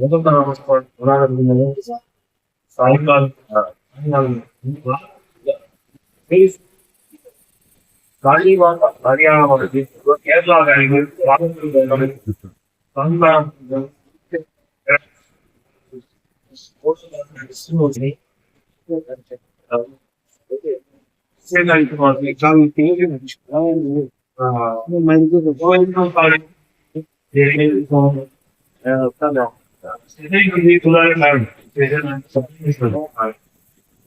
모성당하고 싶어 원하는 사인만 하는 이유가 마리와 마리아와 예수와가 아니고 많은 분들은 만만 세상이 그만 강 대결을 하고 아, 음, 만들어서. 보이는 바를 내리면서 어, 따라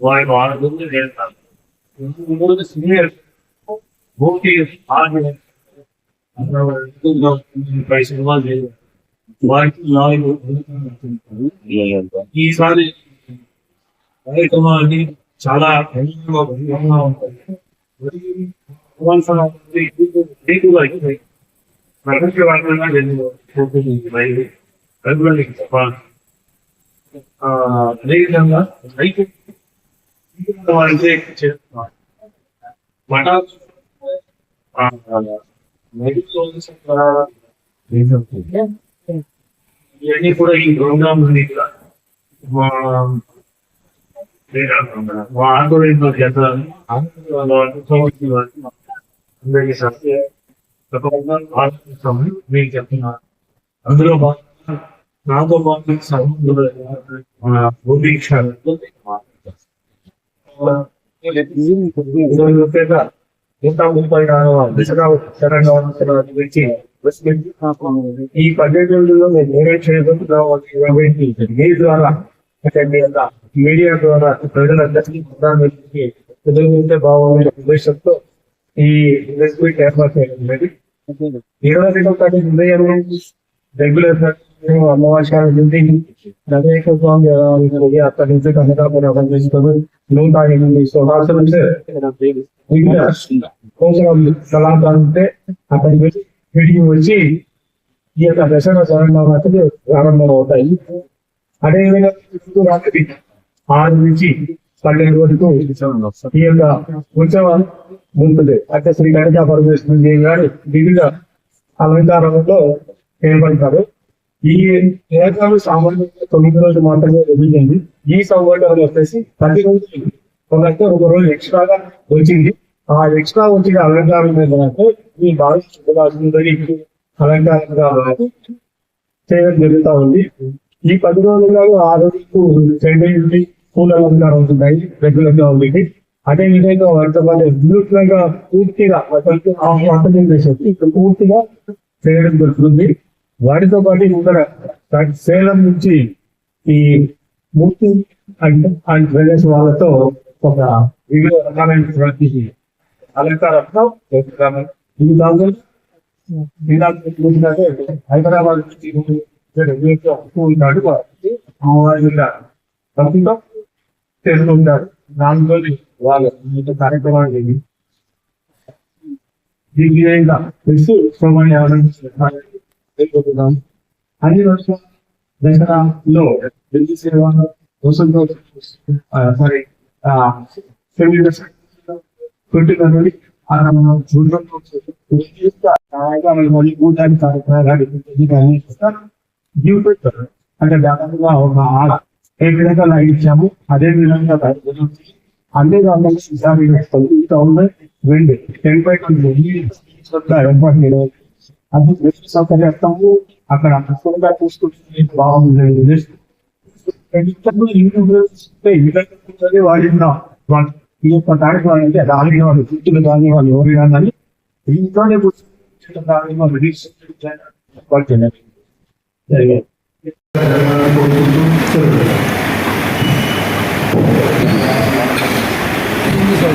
వారి వాళ్ళ senior okay పైసలు లేదు వారికి ఈసారి కార్యక్రమాన్ని చాలా ఘనంగా ఉంటాయి చెప్పాలి అదేవిధంగా రైతు వారికి ఇవన్నీ కూడా ఈ ప్రోగ్రామ్ ఉంది ఆందోళనలో చేస్తాను అందరికీ సత్య. ఆలోచిస్తామని మీకు చెప్తున్నాను అందులో భాగంగా నాతో పాటు నూట ముప్పై దిశగా గురించి ఈ పద్దెనిమిదిలో నేను నేనే చేయబోతున్నాను మీ ద్వారా మీడియా ద్వారా ప్రజలందరికీ ప్రధానమంత్రికి తెలియజేస్తే బాగుంది ఉద్దేశంతో ఈ ఇన్వెస్ట్మెంట్ ఏర్పాటు చేయడం ఇరవై రెండవ తారీఖు ఉదయం రెగ్యులర్ అమావాస్య నుండి నరేక స్వామి దేవాలయానికి అక్కడి నుంచి కనకాపురం అభినందిస్తుంది నూట ఎనిమిది సుహాసం కోసం స్థలాంటే అక్కడికి వెళ్ళి వీటికి వచ్చి ఈ యొక్క దశమ శరణాలు ప్రారంభం అవుతాయి అదేవిధంగా రాత్రి ఆరు నుంచి పన్నెండు వరకు ఈ యొక్క ఉత్సవం ఉంటుంది. అంటే శ్రీ గణిత పరమేశ్వర గారు వివిధ అలంకారంలో ఏర్పడతారు. ఈ ఏకాలు సామాన్యంగా తొమ్మిది రోజులు మాత్రమే జరిగింది. ఈ సంవత్సరం వచ్చేసి ప్రతి రోజు కొందరికి ఒక రోజు ఎక్స్ట్రాగా వచ్చింది. ఆ ఎక్స్ట్రా వచ్చిన అలంకారం మీద ఈ బాగా సుందరికి అలంకారంగా చేయడం జరుగుతూ ఉంది. ఈ పది రోజుల్లో ఆ రోజుకు చెండి పూల అలంకారం ఉంటున్నాయి రెగ్యులర్గా ఉంది అదే విధంగా వర్తమాన వినూత్నంగా పూర్తిగా వంట పూర్తిగా చేయడం జరుగుతుంది. వాటితో పాటు ఇక్కడ సేలం నుంచి ఈ మూర్తి అండ్ అండ్ ప్రదేశ్ వాళ్ళతో ఒక వివిధ రకాలైనటువంటి అలంకారంతో చేస్తున్నాము. ఇది దాంట్లో హైదరాబాద్ నుంచి ఉంటాడు కంపెనీలో చేసుకుంటారు దాంతో వాళ్ళ కార్యక్రమాలు జరిగి దీని విధంగా తెలుసు సోమని అన్ని రోజుల దసరాలో ఢిల్లీ సేవ సారీ అంటే దాదాపుగా ఒక ఆడ ఏ విధంగా లైట్ ఇచ్చాము అదే విధంగా అన్ని దాంట్లో రెండు టెన్ బై ట్వంటీ ఏర్పాటు చేయడం అది సౌకర్యార్థము అక్కడ పుస్తకంగా చూసుకుంటే బాగుంది. వాళ్ళు. ఈ యొక్క కార్యక్రమం అంటే దాని వాళ్ళు చుట్టూ కానీ వాళ్ళు ఎవరు కానీ ఇంట్లోనే కూర్చొని వాళ్ళు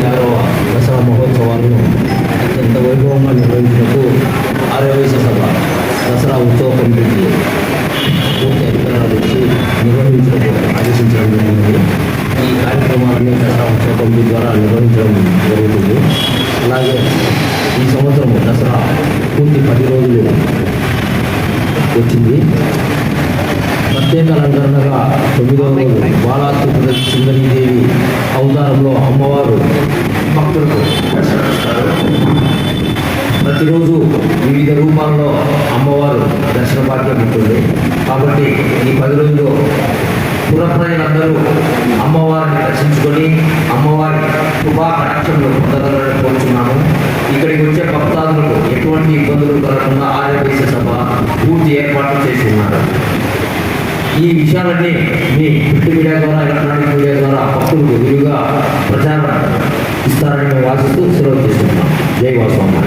దసరా మహోత్సవాలను అత్యంత వైభవంగా నిర్వహించినట్టు ఆర్యవేశ సభ దసరా ఉత్సవ కమిటీకి పూర్తి అధికారాలు ఇచ్చి నిర్వహించినట్టు ఆదేశించడం జరిగింది. ఈ కార్యక్రమాన్ని దసరా ఉత్సవ కమిటీ ద్వారా నిర్వహించడం జరుగుతుంది. అలాగే ఈ సంవత్సరం దసరా పూర్తి పది రోజులు వచ్చింది. ప్రత్యేక అలంకరణగా తొమ్మిదవ రోజు బాలాత్రి సుందరీదేవి అవతారంలో అమ్మవారు భక్తులకు దర్శనమిస్తారు ప్రతిరోజు వివిధ రూపాల్లో అమ్మవారు దర్శన భాగ్యం ఉంటుంది. కాబట్టి ఈ పది రోజుల్లో పురప్రజలందరూ అమ్మవారిని దర్శించుకొని అమ్మవారి కృపా కటాక్షంలో పొందగలని కోరుచున్నాము. ఇక్కడికి వచ్చే భక్తాదులకు ఎటువంటి ఇబ్బందులు కలగకుండా ఆర్యదేశ సభ పూర్తి ఏర్పాట్లు చేసి ఉన్నారు ఈ విషయాలన్నీ మీ ప్రింట్ మీడియా ద్వారా ఎలక్ట్రానిక్ మీడియా ద్వారా భక్తులకు విలువగా ప్రచారం విస్తారంగా వాసిస్తూ ఆశిస్తూ సెలవు చేస్తున్నాం జై వాసమ్మ